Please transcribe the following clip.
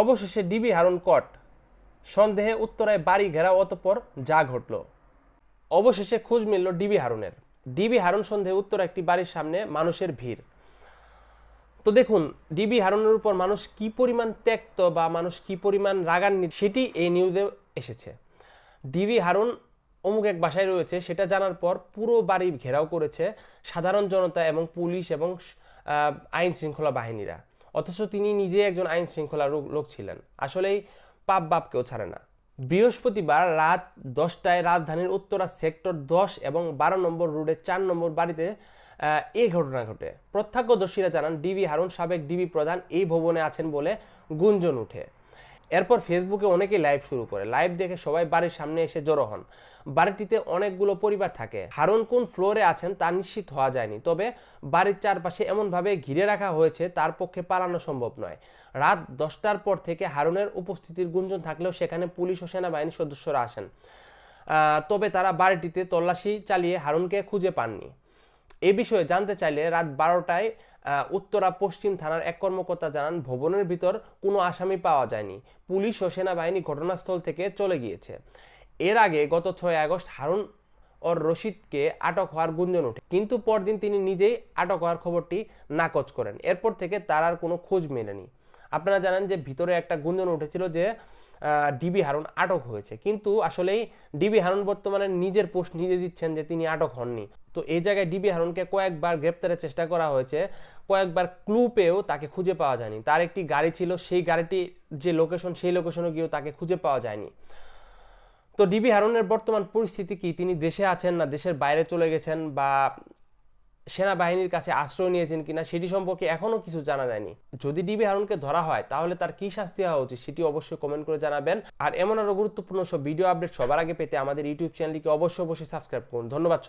অবশেষে ডিবি হারুন কট সন্দেহে উত্তরায় বাড়ি ঘেরাও অতপর যা ঘটল। অবশেষে খোঁজ মিলল ডিবি হারুনের। ডিবি হারুন সন্দেহে উত্তর একটি বাড়ির সামনে মানুষের ভিড়। তো দেখুন, ডিবি হারুনের উপর মানুষ কি পরিমাণ ত্যক্ত বা মানুষ কি পরিমাণ রাগান্বিত সেটি এই নিউজে এসেছে। ডিবি হারুন অমুক এক বাসায় রয়েছে, সেটা জানার পর পুরো বাড়ি ঘেরাও করেছে সাধারণ জনতা এবং পুলিশ এবং আইন শৃঙ্খলা বাহিনীরা। অথচ তিনি নিজে একজন আইন শৃঙ্খলা লোক- ছিলেন। আসলেই পাপ বাপ কেউ ছাড়ে না। বৃহস্পতিবার রাত দশটায় রাজধানীর উত্তরা সেক্টর দশ এবং বারো নম্বর রোডের চার নম্বর বাড়িতে এই ঘটনা ঘটে। প্রত্যক্ষদর্শীরা জানান, ডিবি হারুন সাবেক ডিবি প্রধান এই ভবনে আছেন বলে গুঞ্জন উঠে। এরপর ফেসবুকে অনেকেই লাইভ শুরু করে। লাইভ দেখে সবাই বাড়ির সামনে এসে জড়ো হন। বাড়িটিতে অনেকগুলো পরিবার থাকে। হারুন কোন ফ্লোরে আছেন তা নিশ্চিত হওয়া যায়নি। তবে বাড়ির চারপাশে এমনভাবে ঘিরে রাখা হয়েছে তার পক্ষে পালানো সম্ভব নয়। রাত দশটার পর থেকে হারুনের উপস্থিতির গুঞ্জন থাকলেও সেখানে পুলিশ ও সেনাবাহিনীর সদস্যরা আসেন। তবে তারা বাড়িটিতে তল্লাশি চালিয়ে হারুনকে খুঁজে পাননি। এ বিষয়ে জানতে চাইলে রাত বারোটায় উত্তরা পশ্চিম থানার এক কর্মকর্তা জানান, ভবনের ভিতর কোনো আসামি পাওয়া যায়নি। পুলিশ ও সেনাবাহিনী ঘটনাস্থল থেকে চলে গিয়েছে। এর আগে গত ছয় আগস্ট হারুন ওর রশিদকে আটক হওয়ার গুঞ্জন ওঠে, কিন্তু পরদিন তিনি নিজেই আটক হওয়ার খবরটি নাকচ করেন। এরপর থেকে তার আর কোনো খোঁজ মেলেনি। আপনারা জানেন যে ভিতরে একটা গুঞ্জন উঠেছিল যে ডিবি হারুন আটক হয়েছে। কিন্তু আসলেই ডিবি হারুন বর্তমানে নিজের পোস্ট নিজে দিচ্ছেন যে তিনি আটক হননি। তো এই জায়গায় ডিবি হারুনকে কয়েকবার গ্রেপ্তারের চেষ্টা করা হয়েছে। কয়েকবার ক্লু পেয়েও তাকে খুঁজে পাওয়া যায়নি। তার একটি গাড়ি ছিল, সেই গাড়িটি যে লোকেশন সেই লোকেশনে গিয়েও তাকে খুঁজে পাওয়া যায়নি। তো ডিবি হারুনের বর্তমান পরিস্থিতি কি? তিনি দেশে আছেন না? দেশের বাইরে চলে গেছেন বা সেনাবাহিনীর কাছে আশ্রয় নিয়েছেন কিনা সেটি সম্পর্কে এখনও কিছু জানা যায়নি। যদি ডিবি হারুনকে ধরা হয়, তাহলে তার কি শাস্তি হওয়া উচিত সেটি অবশ্যই কমেন্ট করে জানাবেন। আর এমন আরও গুরুত্বপূর্ণ সব ভিডিও আপডেট সবার আগে পেতে আমাদের ইউটিউব চ্যানেলটিকে অবশ্যই অবশ্যই সাবস্ক্রাইব করুন। ধন্যবাদ